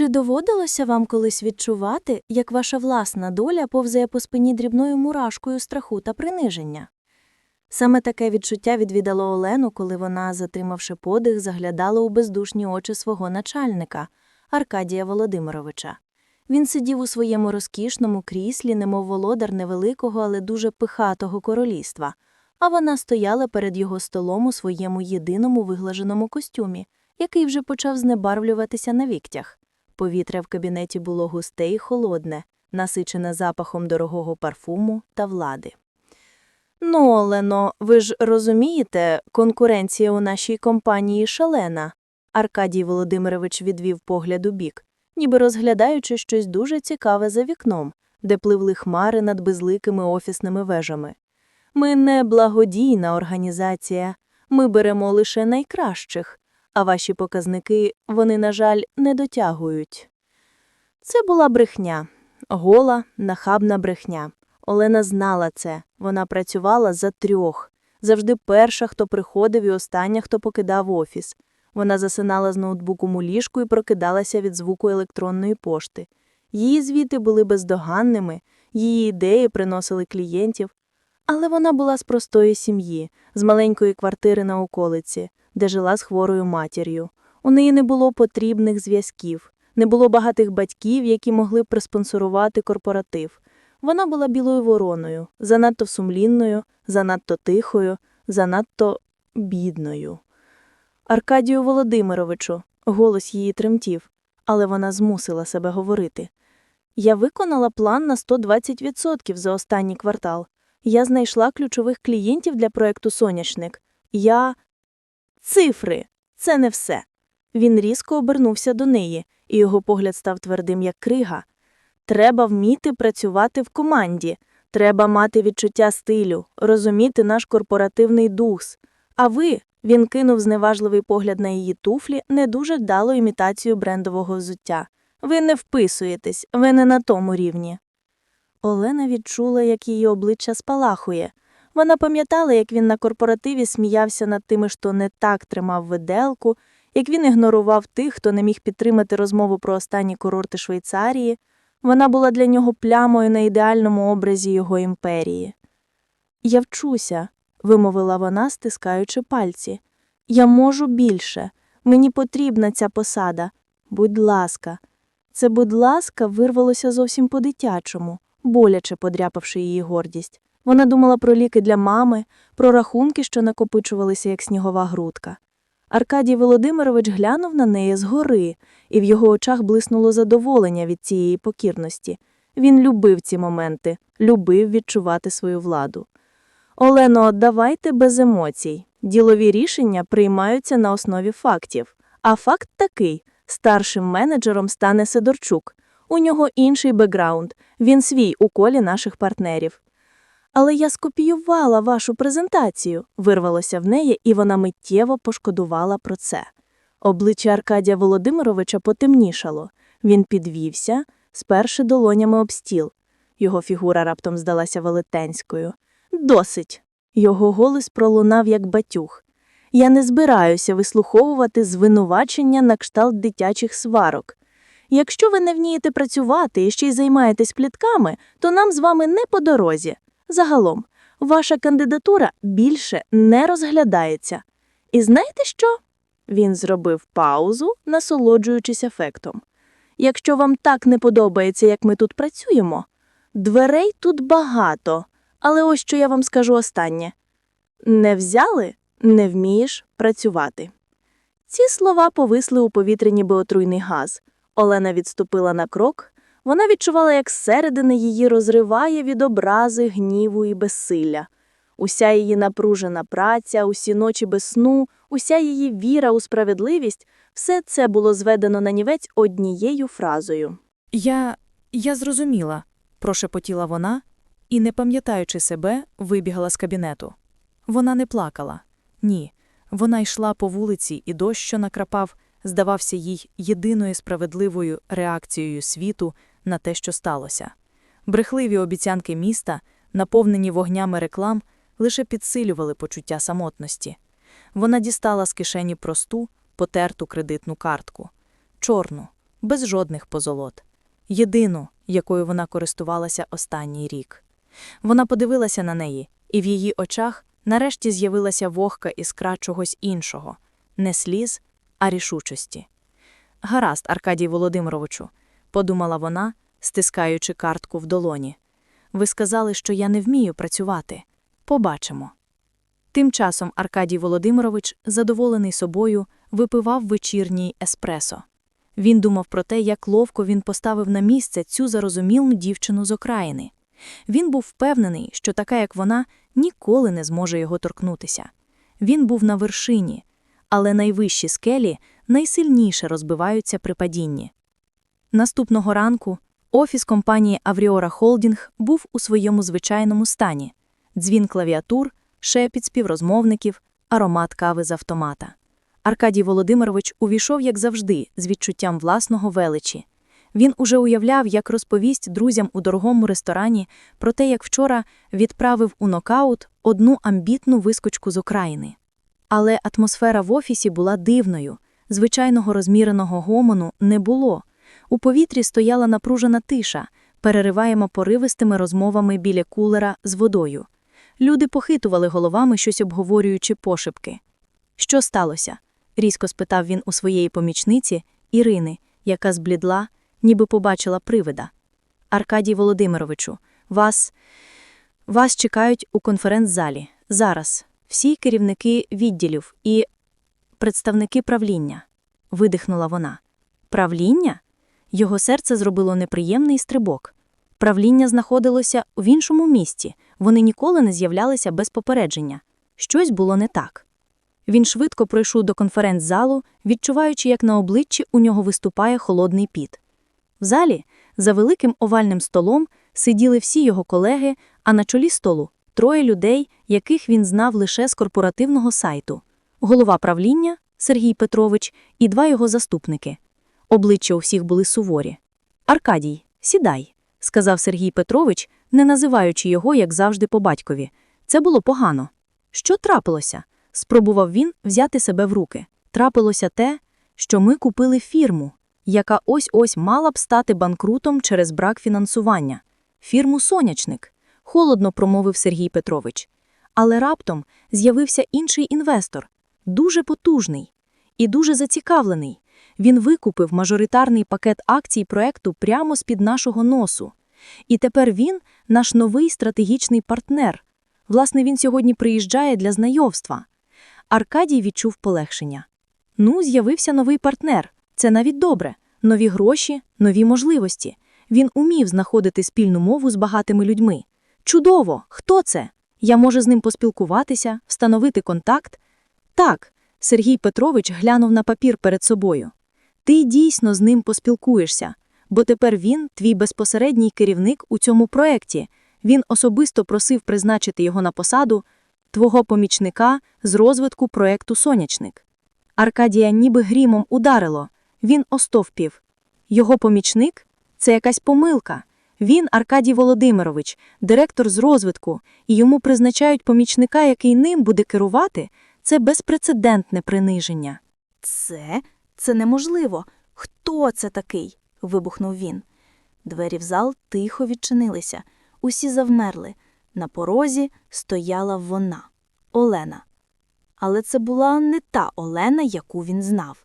Чи доводилося вам колись відчувати, як ваша власна доля повзає по спині дрібною мурашкою страху та приниження? Саме таке відчуття відвідало Олену, коли вона, затримавши подих, заглядала у бездушні очі свого начальника Аркадія Володимировича. Він сидів у своєму розкішному кріслі, немов володар невеликого, але дуже пихатого королівства, а вона стояла перед його столом у своєму єдиному виглаженому костюмі, який вже почав знебарвлюватися на віктях. Повітря в кабінеті було густе і холодне, насичене запахом дорогого парфуму та влади. Ну, Олено, ви ж розумієте, конкуренція у нашій компанії шалена. Аркадій Володимирович відвів погляд у бік, ніби розглядаючи щось дуже цікаве за вікном, де пливли хмари над безликими офісними вежами. Ми не благодійна організація, ми беремо лише найкращих, а ваші показники, вони, на жаль, не дотягують. Це була брехня, гола, нахабна брехня. Олена знала це, вона працювала за трьох. Завжди перша, хто приходив, і остання, хто покидав офіс. Вона засинала з ноутбуком у ліжку і прокидалася від звуку електронної пошти. Її звіти були бездоганними, її ідеї приносили клієнтів. Але вона була з простої сім'ї, з маленької квартири на околиці, де жила з хворою матір'ю. У неї не було потрібних зв'язків, не було багатих батьків, які могли б приспонсорувати корпоратив. Вона була білою вороною, занадто сумлінною, занадто тихою, занадто бідною. Аркадію Володимировичу, голос її тремтів, але вона змусила себе говорити. Я виконала план на 120% за останній квартал. Я знайшла ключових клієнтів для проекту Соняшник. Я. Цифри це не все. Він різко обернувся до неї, і його погляд став твердим, як крига. Треба вміти працювати в команді, треба мати відчуття стилю, розуміти наш корпоративний дух. А ви, він кинув зневажливий погляд на її туфлі, не дуже вдалу імітацію брендового взуття. Ви не вписуєтесь, ви не на тому рівні. Олена відчула, як її обличчя спалахує. Вона пам'ятала, як він на корпоративі сміявся над тими, хто не так тримав виделку, як він ігнорував тих, хто не міг підтримати розмову про останні курорти Швейцарії. Вона була для нього плямою на ідеальному образі його імперії. Я вчуся, вимовила вона, стискаючи пальці. Я можу більше. Мені потрібна ця посада. Будь ласка. Це, будь ласка, вирвалося зовсім по-дитячому, боляче подряпавши її гордість. Вона думала про ліки для мами, про рахунки, що накопичувалися, як снігова грудка. Аркадій Володимирович глянув на неї згори, і в його очах блиснуло задоволення від цієї покірності. Він любив ці моменти, любив відчувати свою владу. Олено, давайте без емоцій. Ділові рішення приймаються на основі фактів. А факт такий: старшим менеджером стане Сидорчук. У нього інший бекграунд, він свій у колі наших партнерів. Але я скопіювала вашу презентацію, вирвалося в неї, і вона миттєво пошкодувала про це. Обличчя Аркадія Володимировича потемнішало. Він підвівся, сперши долонями об стіл. Його фігура раптом здалася велетенською. Досить. Його голос пролунав, як батюг. Я не збираюся вислуховувати звинувачення на кшталт дитячих сварок. Якщо ви не вмієте працювати і ще й займаєтесь плітками, то нам з вами не по дорозі. Загалом, ваша кандидатура більше не розглядається. І знаєте що? Він зробив паузу, насолоджуючись ефектом. Якщо вам так не подобається, як ми тут працюємо, дверей тут багато, але ось що я вам скажу останнє не взяли, не вмієш працювати. Ці слова повисли у повітрі ніби отруйний газ. Олена відступила на крок. Вона відчувала, як зсередини її розриває від образи, гніву і безсилля. Уся її напружена праця, усі ночі без сну, уся її віра у справедливість все це було зведено на нівець однією фразою. Я. я зрозуміла, прошепотіла вона і, не пам'ятаючи себе, вибігла з кабінету. Вона не плакала. Ні. Вона йшла по вулиці, і дощ, що накрапав, здавався їй єдиною справедливою реакцією світу на те, що сталося. Брехливі обіцянки міста, наповнені вогнями реклам, лише підсилювали почуття самотності. Вона дістала з кишені просту, потерту кредитну картку, чорну, без жодних позолот. Єдину, якою вона користувалася останній рік. Вона подивилася на неї, і в її очах нарешті з'явилася вогка іскра чогось іншого не сліз, а рішучості. Гаразд, Аркадій Володимировичу, подумала вона, стискаючи картку в долоні. Ви сказали, що я не вмію працювати. Побачимо. Тим часом Аркадій Володимирович, задоволений собою, випивав вечірній еспресо. Він думав про те, як ловко він поставив на місце цю зарозумілу дівчину з окраїни. Він був впевнений, що така, як вона, ніколи не зможе його торкнутися. Він був на вершині, але найвищі скелі найсильніше розбиваються при падінні. Наступного ранку офіс компанії Авріора Холдінг був у своєму звичайному стані: дзвін клавіатур, шепіт співрозмовників, аромат кави з автомата. Аркадій Володимирович увійшов, як завжди, з відчуттям власного величі. Він уже уявляв, як розповість друзям у дорогому ресторані про те, як вчора відправив у нокаут одну амбітну вискочку з окраїни. Але атмосфера в офісі була дивною. Звичайного розміреного гомону не було. У повітрі стояла напружена тиша, перериваємо поривистими розмовами біля кулера з водою. Люди похитували головами, щось обговорюючи пошепки. Що сталося? різко спитав він у своєї помічниці Ірини, яка зблідла, ніби побачила привида. Аркадій Володимировичу, вас. Вас чекають у конференц-залі. Зараз. Всі керівники відділів і представники правління. Видихнула вона. Правління? Його серце зробило неприємний стрибок. Правління знаходилося в іншому місті, вони ніколи не з'являлися без попередження. Щось було не так. Він швидко пройшов до конференц-залу, відчуваючи, як на обличчі у нього виступає холодний піт. В залі, за великим овальним столом, сиділи всі його колеги, а на чолі столу троє людей, яких він знав лише з корпоративного сайту: голова правління Сергій Петрович і два його заступники. Обличчя у всіх були суворі. Аркадій, сідай, сказав Сергій Петрович, не називаючи його, як завжди, по батькові. Це було погано. Що трапилося? Спробував він взяти себе в руки. Трапилося те, що ми купили фірму, яка ось-ось мала б стати банкрутом через брак фінансування. Фірму Сонячник, холодно промовив Сергій Петрович. Але раптом з'явився інший інвестор, дуже потужний і дуже зацікавлений. Він викупив мажоритарний пакет акцій проекту прямо з-під нашого носу. І тепер він наш новий стратегічний партнер. Власне, він сьогодні приїжджає для знайомства. Аркадій відчув полегшення. Ну, з'явився новий партнер. Це навіть добре. Нові гроші, нові можливості. Він умів знаходити спільну мову з багатими людьми. Чудово! Хто це? Я можу з ним поспілкуватися, встановити контакт? Так, Сергій Петрович глянув на папір перед собою. Ти дійсно з ним поспілкуєшся, бо тепер він твій безпосередній керівник у цьому проєкті. Він особисто просив призначити його на посаду твого помічника з розвитку проєкту Сонячник. Аркадія ніби грімом ударило. Він остовпів. Його помічник це якась помилка. Він, Аркадій Володимирович, директор з розвитку, і йому призначають помічника, який ним буде керувати. Це безпрецедентне приниження. Це? Це неможливо. Хто це такий? вибухнув він. Двері в зал тихо відчинилися. Усі завмерли. На порозі стояла вона Олена. Але це була не та Олена, яку він знав.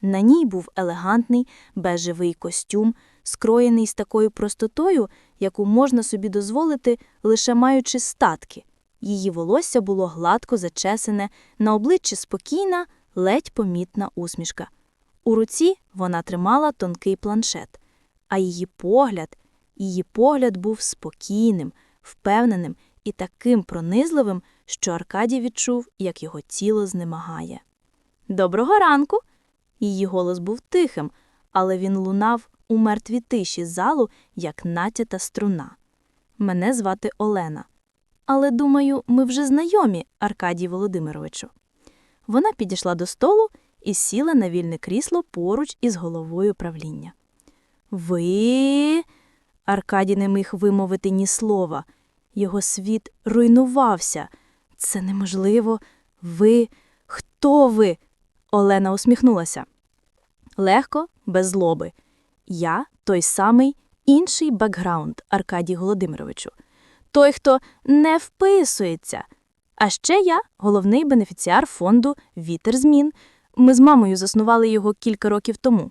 На ній був елегантний бежевий костюм, скроєний з такою простотою, яку можна собі дозволити, лише маючи статки. Її волосся було гладко зачесене, на обличчі спокійна, ледь помітна усмішка. У руці вона тримала тонкий планшет, а її погляд, її погляд був спокійним, впевненим і таким пронизливим, що Аркадій відчув, як його тіло знемагає. Доброго ранку. Її голос був тихим, але він лунав у мертвій тиші залу, як натята струна. Мене звати Олена. Але, думаю, ми вже знайомі, Аркадій Володимировичу. Вона підійшла до столу і сіла на вільне крісло поруч із головою правління. Ви. Аркадій не міг вимовити ні слова. Його світ руйнувався. Це неможливо. Ви. Хто ви? Олена усміхнулася. Легко, без злоби. Я той самий інший бекграунд Аркадій Володимировичу. Той, хто не вписується. А ще я головний бенефіціар фонду Вітер змін. Ми з мамою заснували його кілька років тому.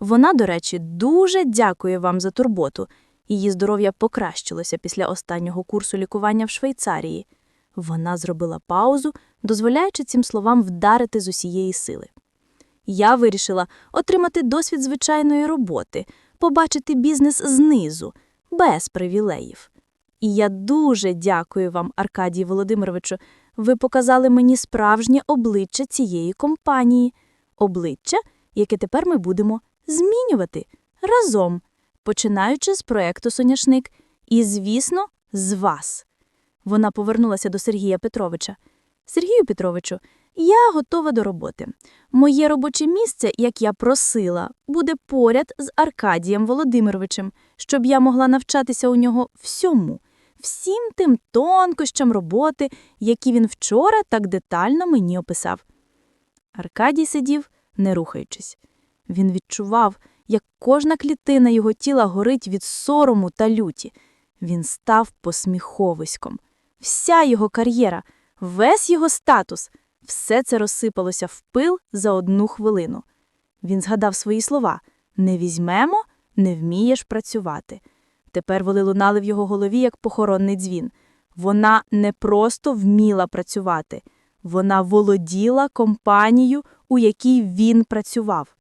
Вона, до речі, дуже дякує вам за турботу. Її здоров'я покращилося після останнього курсу лікування в Швейцарії. Вона зробила паузу, дозволяючи цим словам вдарити з усієї сили. Я вирішила отримати досвід звичайної роботи, побачити бізнес знизу, без привілеїв. І я дуже дякую вам, Аркадій Володимировичу. Ви показали мені справжнє обличчя цієї компанії, обличчя, яке тепер ми будемо змінювати разом, починаючи з проекту Соняшник і, звісно, з вас. Вона повернулася до Сергія Петровича. Сергію Петровичу, я готова до роботи. Моє робоче місце, як я просила, буде поряд з Аркадієм Володимировичем, щоб я могла навчатися у нього всьому, всім тим тонкощам роботи, які він вчора так детально мені описав. Аркадій сидів, не рухаючись. Він відчував, як кожна клітина його тіла горить від сорому та люті. Він став посміховиськом. Вся його кар'єра, весь його статус, все це розсипалося в пил за одну хвилину. Він згадав свої слова не візьмемо, не вмієш працювати. Тепер вони лунали в його голові, як похоронний дзвін. Вона не просто вміла працювати, вона володіла компанією, у якій він працював.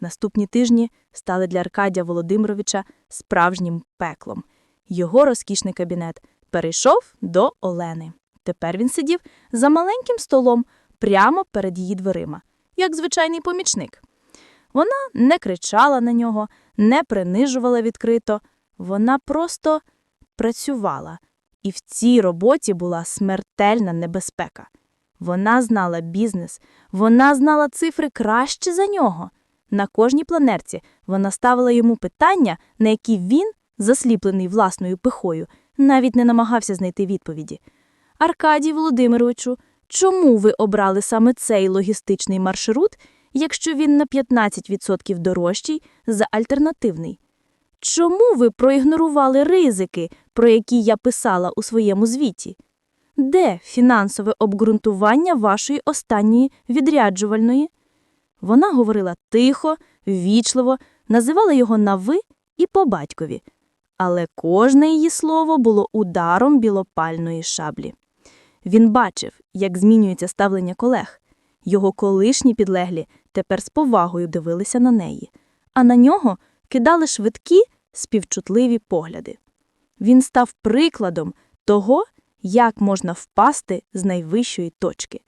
Наступні тижні стали для Аркадія Володимировича справжнім пеклом. Його розкішний кабінет перейшов до Олени. Тепер він сидів за маленьким столом прямо перед її дверима, як звичайний помічник. Вона не кричала на нього, не принижувала відкрито, вона просто працювала, і в цій роботі була смертельна небезпека. Вона знала бізнес, вона знала цифри краще за нього. На кожній планерці вона ставила йому питання, на які він, засліплений власною пихою, навіть не намагався знайти відповіді. Аркадій Володимировичу, чому ви обрали саме цей логістичний маршрут, якщо він на 15% дорожчий за альтернативний? Чому ви проігнорували ризики, про які я писала у своєму звіті? Де фінансове обґрунтування вашої останньої відряджувальної? Вона говорила тихо, ввічливо, називала його на ви і по батькові, але кожне її слово було ударом білопальної шаблі. Він бачив, як змінюється ставлення колег. Його колишні підлеглі тепер з повагою дивилися на неї, а на нього кидали швидкі, співчутливі погляди. Він став прикладом того, як можна впасти з найвищої точки.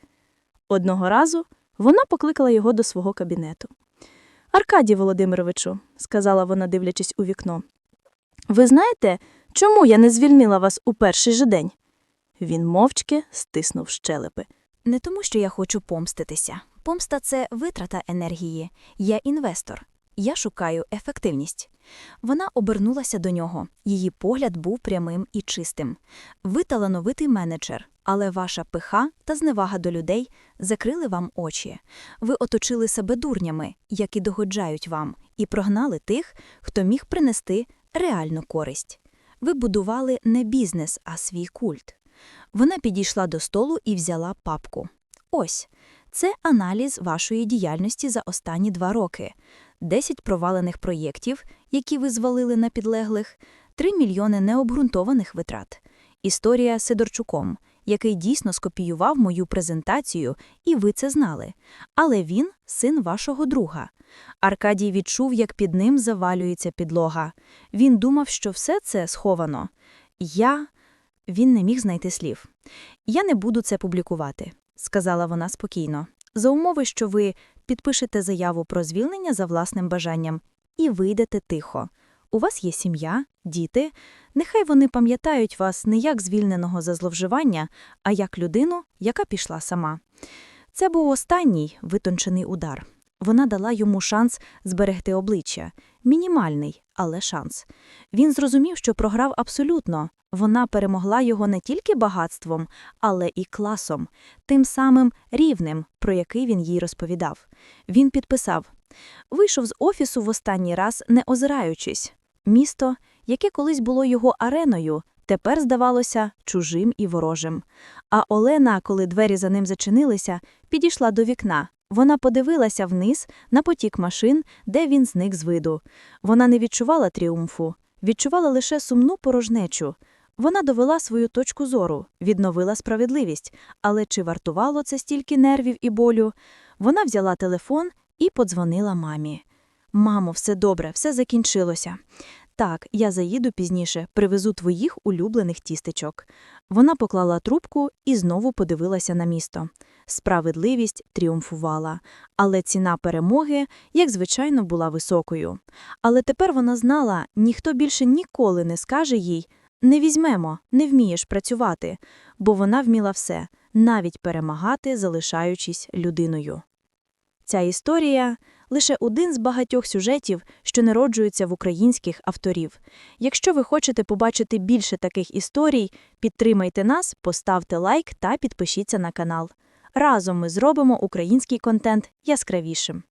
Одного разу вона покликала його до свого кабінету. Аркадій Володимировичу, сказала вона, дивлячись у вікно, ви знаєте, чому я не звільнила вас у перший же день? Він мовчки стиснув щелепи. Не тому, що я хочу помститися. Помста це витрата енергії. Я інвестор. Я шукаю ефективність. Вона обернулася до нього. Її погляд був прямим і чистим. Ви талановитий менеджер, але ваша пиха та зневага до людей закрили вам очі. Ви оточили себе дурнями, які догоджають вам, і прогнали тих, хто міг принести реальну користь. Ви будували не бізнес, а свій культ. Вона підійшла до столу і взяла папку. Ось це аналіз вашої діяльності за останні два роки. 10 провалених проєктів, які ви звалили на підлеглих, 3 мільйони необґрунтованих витрат. Історія Сидорчуком, який дійсно скопіював мою презентацію, і ви це знали. Але він син вашого друга. Аркадій відчув, як під ним завалюється підлога. Він думав, що все це сховано. Я. Він не міг знайти слів. Я не буду це публікувати, сказала вона спокійно. За умови, що ви підпишете заяву про звільнення за власним бажанням і вийдете тихо. У вас є сім'я, діти. Нехай вони пам'ятають вас не як звільненого за зловживання, а як людину, яка пішла сама. Це був останній витончений удар. Вона дала йому шанс зберегти обличчя. Мінімальний, але шанс. Він зрозумів, що програв абсолютно. Вона перемогла його не тільки багатством, але і класом, тим самим рівнем, про який він їй розповідав. Він підписав Вийшов з офісу в останній раз, не озираючись. Місто, яке колись було його ареною, тепер здавалося чужим і ворожим. А Олена, коли двері за ним зачинилися, підійшла до вікна. Вона подивилася вниз на потік машин, де він зник з виду. Вона не відчувала тріумфу, відчувала лише сумну порожнечу. Вона довела свою точку зору, відновила справедливість, але чи вартувало це стільки нервів і болю? Вона взяла телефон і подзвонила мамі. Мамо, все добре, все закінчилося. Так, я заїду пізніше, привезу твоїх улюблених тістечок. Вона поклала трубку і знову подивилася на місто. Справедливість тріумфувала, але ціна перемоги, як звичайно, була високою. Але тепер вона знала, ніхто більше ніколи не скаже їй «не візьмемо, не вмієш працювати», бо вона вміла все, навіть перемагати, залишаючись людиною. Ця історія лише один з багатьох сюжетів, що народжуються в українських авторів. Якщо ви хочете побачити більше таких історій, підтримайте нас, поставте лайк та підпишіться на канал. Разом ми зробимо український контент яскравішим.